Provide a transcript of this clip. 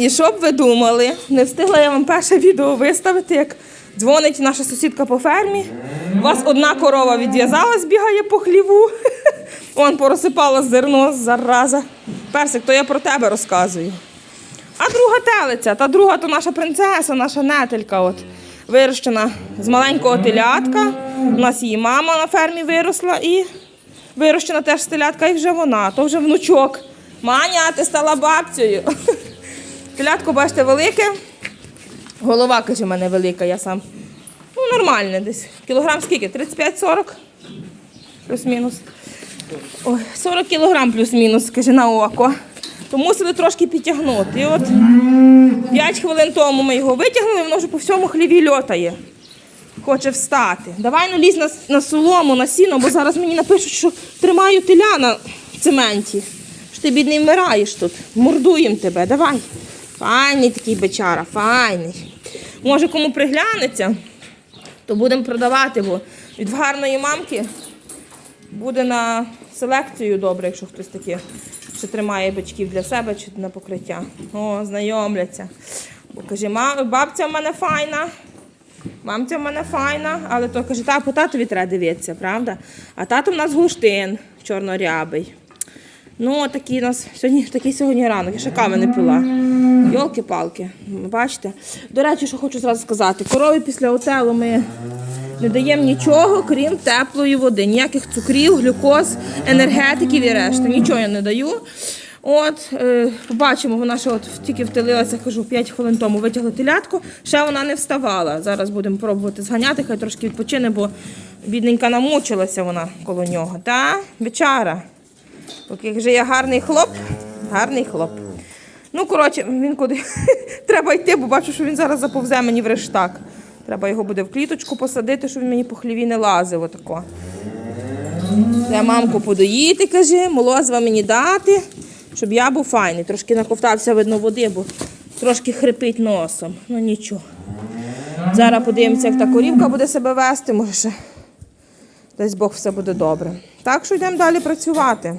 І що б ви думали, не встигла я вам перше відео виставити, як дзвонить наша сусідка по фермі. У вас одна корова відв'язалась, бігає по хліву. Он порозсипала зерно, зараза. Персик, то я про тебе розказую. А друга телиця, та друга то наша принцеса, наша нетелька. От, вирощена з маленького телятка. У нас її мама на фермі виросла і вирощена теж з телятка, і вже вона, то вже внучок. Маня, ти стала бабцею. Телятко, бачите, велике. Голова, каже, в мене велика, я сам. Ну, нормальне десь. Кілограм скільки? 35-40? Плюс-мінус. Ой, 40 кілограм плюс-мінус, каже, на око. То мусили трошки підтягнути. І от 5 хвилин тому ми його витягнули, воно вже по всьому хліві льотає. Хоче встати. Давай ну на, на солому, на сіно, бо зараз мені напишуть, що тримаю теля на цементі. Що ти бідний вмираєш тут. Мордуємо тебе, давай. Файний такий бичара, файний. Може, кому приглянеться, то будемо продавати, бо від гарної мамки буде на селекцію добре, якщо хтось таке ще тримає бичків для себе чи на покриття. О, знайомляться. Бо «Ма- бабця в мене файна. Мамця в мене файна, але то каже, та по татові треба дивитися, правда? А тато в нас гуштин чорнорябий. Ну, такий у нас сьогодні, такий сьогодні ранок, я ще кави не пила. Йолки-палки, бачите? До речі, що хочу зразу сказати, корові після отелу ми не даємо нічого, крім теплої води. Ніяких цукрів, глюкоз, енергетиків і решти. Нічого я не даю. От, е, побачимо, вона ще от тільки втелилася, кажу, 5 хвилин тому витягли телятку, ще вона не вставала. Зараз будемо пробувати зганяти, хай трошки відпочине, бо бідненька намучилася вона коло нього. Та, бичара. Поки вже я гарний хлоп, гарний хлоп. Ну, коротше, він куди треба йти, бо бачу, що він зараз заповзе мені в рештак. Треба його буде в кліточку посадити, щоб він мені по хліві не лазив. Отако. Я мамку подоїти, каже, молозива мені дати, щоб я був файний. Трошки наковтався, видно, води, бо трошки хрипить носом. Ну нічого. Зараз подивимося, як та корівка буде себе вести, може. Десь Бог все буде добре. Так що йдемо далі працювати.